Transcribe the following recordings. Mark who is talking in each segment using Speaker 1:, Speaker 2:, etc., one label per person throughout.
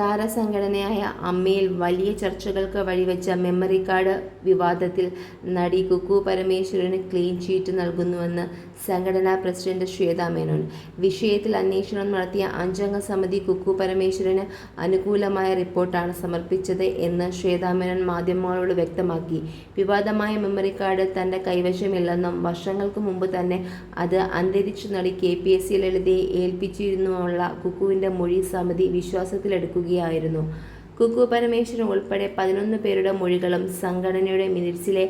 Speaker 1: താരസംഘടനയായ അമ്മയിൽ വലിയ ചർച്ചകൾക്ക് വഴിവെച്ച മെമ്മറി കാർഡ് വിവാദത്തിൽ നടി കുക്കു പരമേശ്വരന് ക്ലീൻ ചീറ്റ് നൽകുന്നുവെന്ന് സംഘടനാ പ്രസിഡന്റ് ശ്വേതാ മേനോൻ. വിഷയത്തിൽ അന്വേഷണം നടത്തിയ അഞ്ചംഗ സമിതി കുക്കു പരമേശ്വരന് അനുകൂലമായ റിപ്പോർട്ടാണ് സമർപ്പിച്ചത് എന്ന് ശ്വേതാ മേനോൻ മാധ്യമങ്ങളോട് വ്യക്തമാക്കി. വിവാദമായ മെമ്മറി കാർഡ് തന്റെ കൈവശമില്ലെന്നും വർഷങ്ങൾക്ക് മുമ്പ് തന്നെ അത് അന്തരിച്ച നടി കെ. പി. എസ്. സി ലളിതയെ ഏൽപ്പിച്ചിരുന്നുമുള്ള കുക്കുവിന്റെ മൊഴി സമിതി വിശ്വാസത്തിലെടുക്കുകയായിരുന്നു. കുക്കു പരമേശ്വരൻ ഉൾപ്പെടെ പതിനൊന്ന് പേരുടെ മൊഴികളും സംഘടനയുടെ മിനിറ്റ്സിലെ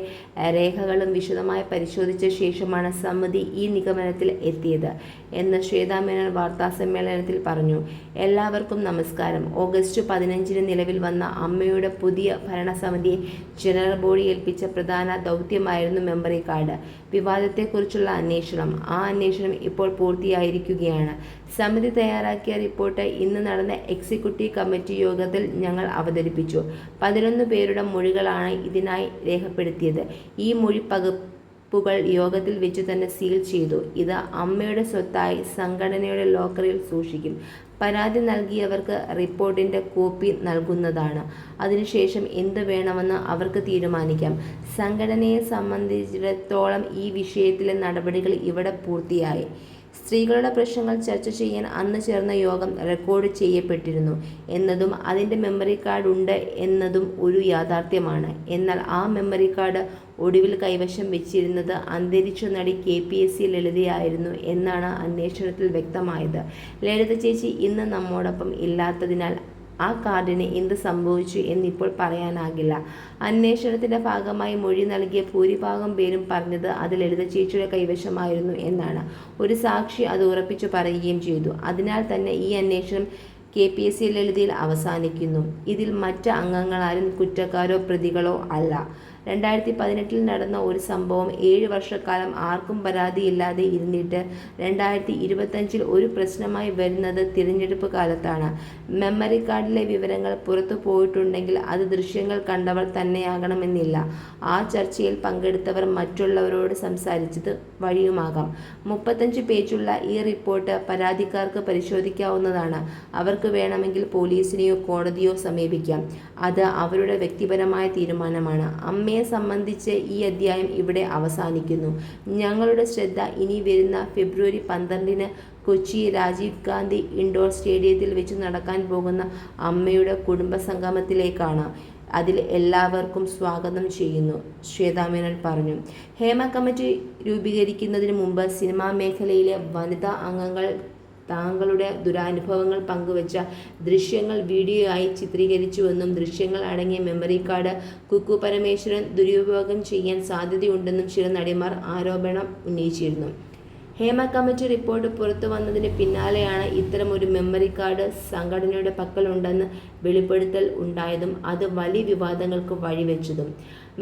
Speaker 1: രേഖകളും വിശദമായി പരിശോധിച്ച ശേഷമാണ് സമിതി ഈ നിഗമനത്തിൽ എത്തിയത് എന്ന് ശ്വേതാ മേനോൻ വാർത്താസമ്മേളനത്തിൽ പറഞ്ഞു. എല്ലാവർക്കും നമസ്കാരം. ഓഗസ്റ്റ് പതിനഞ്ചിന് നിലവിൽ വന്ന അമ്മയുടെ പുതിയ ഭരണസമിതിയെ ജനറൽ ബോഡി ഏൽപ്പിച്ച പ്രധാന ദൗത്യമായിരുന്നു മെമ്മറി കാർഡ് വിവാദത്തെക്കുറിച്ചുള്ള അന്വേഷണം. ആ അന്വേഷണം ഇപ്പോൾ പൂർത്തിയായിരിക്കുകയാണ്. സമിതി തയ്യാറാക്കിയ റിപ്പോർട്ട് ഇന്ന് നടന്ന എക്സിക്യൂട്ടീവ് കമ്മിറ്റി യോഗത്തിൽ ഞങ്ങൾ അവതരിപ്പിച്ചു. പതിനൊന്ന് പേരുടെ മൊഴികളാണ് ഇതിനായി രേഖപ്പെടുത്തിയത്. ഈ മൊഴിപ്പകർപ്പുകൾ യോഗത്തിൽ വെച്ച് തന്നെ സീൽ ചെയ്തു. ഇത് അമ്മയുടെ സ്വത്തായി സംഘടനയുടെ ലോക്കറിൽ സൂക്ഷിക്കും. പരാതി നൽകിയവർക്ക് റിപ്പോർട്ടിന്റെ കോപ്പി നൽകുന്നതാണ്. അതിനുശേഷം എന്ത് വേണമെന്ന് അവർക്ക് തീരുമാനിക്കാം. സംഘടനയെ സംബന്ധിച്ചിടത്തോളം ഈ വിഷയത്തിലെ നടപടികൾ ഇവിടെ പൂർത്തിയായി. സ്ത്രീകളുടെ പ്രശ്നങ്ങൾ ചർച്ച ചെയ്യാൻ അന്ന് ചേർന്ന യോഗം റെക്കോർഡ് ചെയ്യപ്പെട്ടിരുന്നു എന്നതും അതിന്റെ മെമ്മറി കാർഡ് ഉണ്ട് എന്നതും ഒരു യാഥാർത്ഥ്യമാണ്. എന്നാൽ ആ മെമ്മറി കാർഡ് ഒടുവിൽ കൈവശം വെച്ചിരുന്നത് അന്തരിച്ച നടി കെ. പി. എസ്. സി ലളിതയായിരുന്നു എന്നാണ് അന്വേഷണത്തിൽ വ്യക്തമായത്. ലളിത ചേച്ചി ഇന്ന് നമ്മോടൊപ്പം ഇല്ലാത്തതിനാൽ ആ കാർഡിന് എന്ത് സംഭവിച്ചു എന്നിപ്പോൾ പറയാനാകില്ല. അന്വേഷണത്തിന്റെ ഭാഗമായി മൊഴി നൽകിയ ഭൂരിഭാഗം പേരും പറഞ്ഞത് അത് ലളിത ചേച്ചിയുടെ കൈവശമായിരുന്നു എന്നാണ്. ഒരു സാക്ഷി അത് ഉറപ്പിച്ചു പറയുകയും ചെയ്തു. അതിനാൽ തന്നെ ഈ അന്വേഷണം കെ. പി. എസ്. സി ലളിതയിൽ അവസാനിക്കുന്നു. ഇതിൽ മറ്റ് അംഗങ്ങളാരും കുറ്റക്കാരോ പ്രതികളോ അല്ല. രണ്ടായിരത്തി പതിനെട്ടിൽ നടന്ന ഒരു സംഭവം ഏഴ് വർഷക്കാലം ആർക്കും പരാതിയില്ലാതെ ഇരുന്നിട്ട് രണ്ടായിരത്തി ഇരുപത്തഞ്ചിൽ ഒരു പ്രശ്നമായി വരുന്നത് തിരഞ്ഞെടുപ്പ് കാലത്താണ്. മെമ്മറി കാർഡിലെ വിവരങ്ങൾ പുറത്തു പോയിട്ടുണ്ടെങ്കിൽ അത് ദൃശ്യങ്ങൾ കണ്ടവർ തന്നെയാകണമെന്നില്ല. ആ ചർച്ചയിൽ പങ്കെടുത്തവർ മറ്റുള്ളവരോട് സംസാരിച്ചത് വഴിയുമാകാം. മുപ്പത്തഞ്ച് പേജുള്ള ഈ റിപ്പോർട്ട് പരാതിക്കാർക്ക് പരിശോധിക്കാവുന്നതാണ്. അവർക്ക് വേണമെങ്കിൽ പോലീസിനെയോ കോടതിയോ സമീപിക്കാം. അത് അവരുടെ വ്യക്തിപരമായ തീരുമാനമാണ്. അമ്മയെ സംബന്ധിച്ച് ഈ അധ്യായം ഇവിടെ അവസാനിക്കുന്നു. ഞങ്ങളുടെ ശ്രദ്ധ ഇനി വരുന്ന ഫെബ്രുവരി പന്ത്രണ്ടിന് കൊച്ചി രാജീവ് ഗാന്ധി ഇൻഡോർ സ്റ്റേഡിയത്തിൽ വെച്ച് നടക്കാൻ പോകുന്ന അമ്മയുടെ കുടുംബസംഗമത്തിലേക്കാണ്. അതിൽ എല്ലാവർക്കും സ്വാഗതം ചെയ്യുന്നു. ശ്വേതാമേനൻ പറഞ്ഞു. ഹേമ കമ്മിറ്റി രൂപീകരിക്കുന്നതിന് മുമ്പ് സിനിമാ മേഖലയിലെ വനിതാ അംഗങ്ങൾ തങ്ങളുടെ ദുരാനുഭവങ്ങൾ പങ്കുവച്ച ദൃശ്യങ്ങൾ വീഡിയോ ആയി ചിത്രീകരിച്ചുവെന്നും ദൃശ്യങ്ങൾ അടങ്ങിയ മെമ്മറി കാർഡ് കുക്കു പരമേശ്വരൻ ദുരുപയോഗം ചെയ്യാൻ സാധ്യതയുണ്ടെന്നും ചില നടിമാർ ആരോപണം ഉന്നയിച്ചിരുന്നു. ഹേമ കമ്മിറ്റി റിപ്പോർട്ട് പുറത്തു വന്നതിന് പിന്നാലെയാണ് ഇത്തരമൊരു മെമ്മറി കാർഡ് സംഘടനയുടെ പക്കലുണ്ടെന്ന് വെളിപ്പെടുത്തൽ ഉണ്ടായതും അത് വലിയ വിവാദങ്ങൾക്ക് വഴിവെച്ചതും.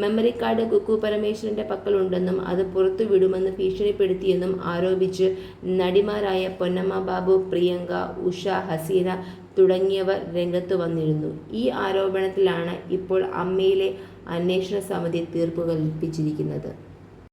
Speaker 1: മെമ്മറി കാർഡ് കുക്കു പരമേശ്വരന്റെ പക്കലുണ്ടെന്നും അത് പുറത്തുവിടുമെന്ന് ഭീഷണിപ്പെടുത്തിയെന്നും ആരോപിച്ച് നടിമാരായ പൊന്നമ്മ ബാബു, പ്രിയങ്ക, ഉഷ, ഹസീന തുടങ്ങിയവർ രംഗത്ത് വന്നിരുന്നു. ഈ ആരോപണത്തിലാണ് ഇപ്പോൾ അമ്മയിലെ അന്വേഷണ സമിതി തീർപ്പ് കൽപ്പിച്ചിരിക്കുന്നത്.